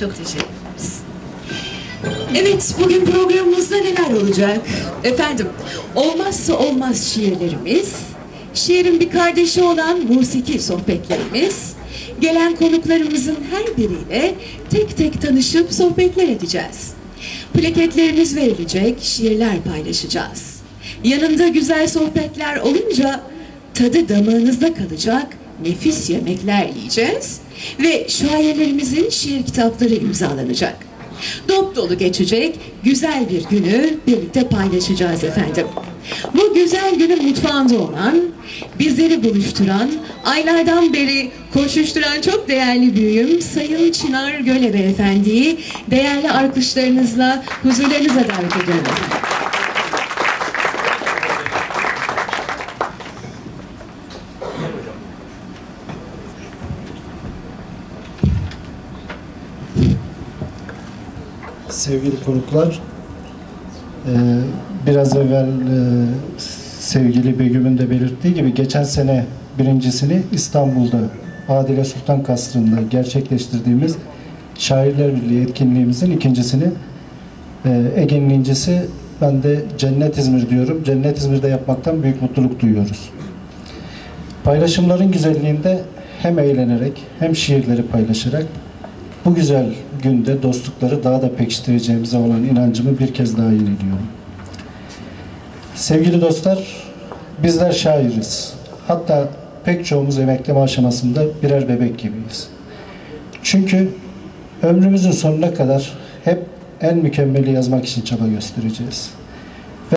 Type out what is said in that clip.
Çok teşekkür ederiz. Evet, bugün programımızda neler olacak? Efendim, olmazsa olmaz şiirlerimiz, şiirin bir kardeşi olan musiki sohbetlerimiz, gelen konuklarımızın her biriyle tek tek tanışıp sohbetler edeceğiz. Plaketlerimiz verilecek, şiirler paylaşacağız. Yanında güzel sohbetler olunca tadı damağınızda kalacak nefis yemekler yiyeceğiz ve şairlerimizin şiir kitapları imzalanacak. Dop dolu geçecek güzel bir günü birlikte paylaşacağız efendim. Bu güzel günün mutfağında olan, bizleri buluşturan, aylardan beri koşuşturan çok değerli büyüğüm Sayın Çınar Göle Beyefendi'yi değerli alkışlarınızla huzurlarınıza davet ediyorum Sevgili konuklar, e, biraz evvel e, sevgili Begüm'ün de belirttiği gibi geçen sene birincisini İstanbul'da Adile Sultan Kasrı'nda gerçekleştirdiğimiz Şairler Birliği etkinliğimizin ikincisini e, Ege'nin incisi ben de Cennet İzmir diyorum. Cennet İzmir'de yapmaktan büyük mutluluk duyuyoruz. Paylaşımların güzelliğinde hem eğlenerek hem şiirleri paylaşarak bu güzel günde dostlukları daha da pekiştireceğimize olan inancımı bir kez daha yeniliyorum. Sevgili dostlar, bizler şairiz. Hatta pek çoğumuz emekleme aşamasında birer bebek gibiyiz. Çünkü ömrümüzün sonuna kadar hep en mükemmeli yazmak için çaba göstereceğiz.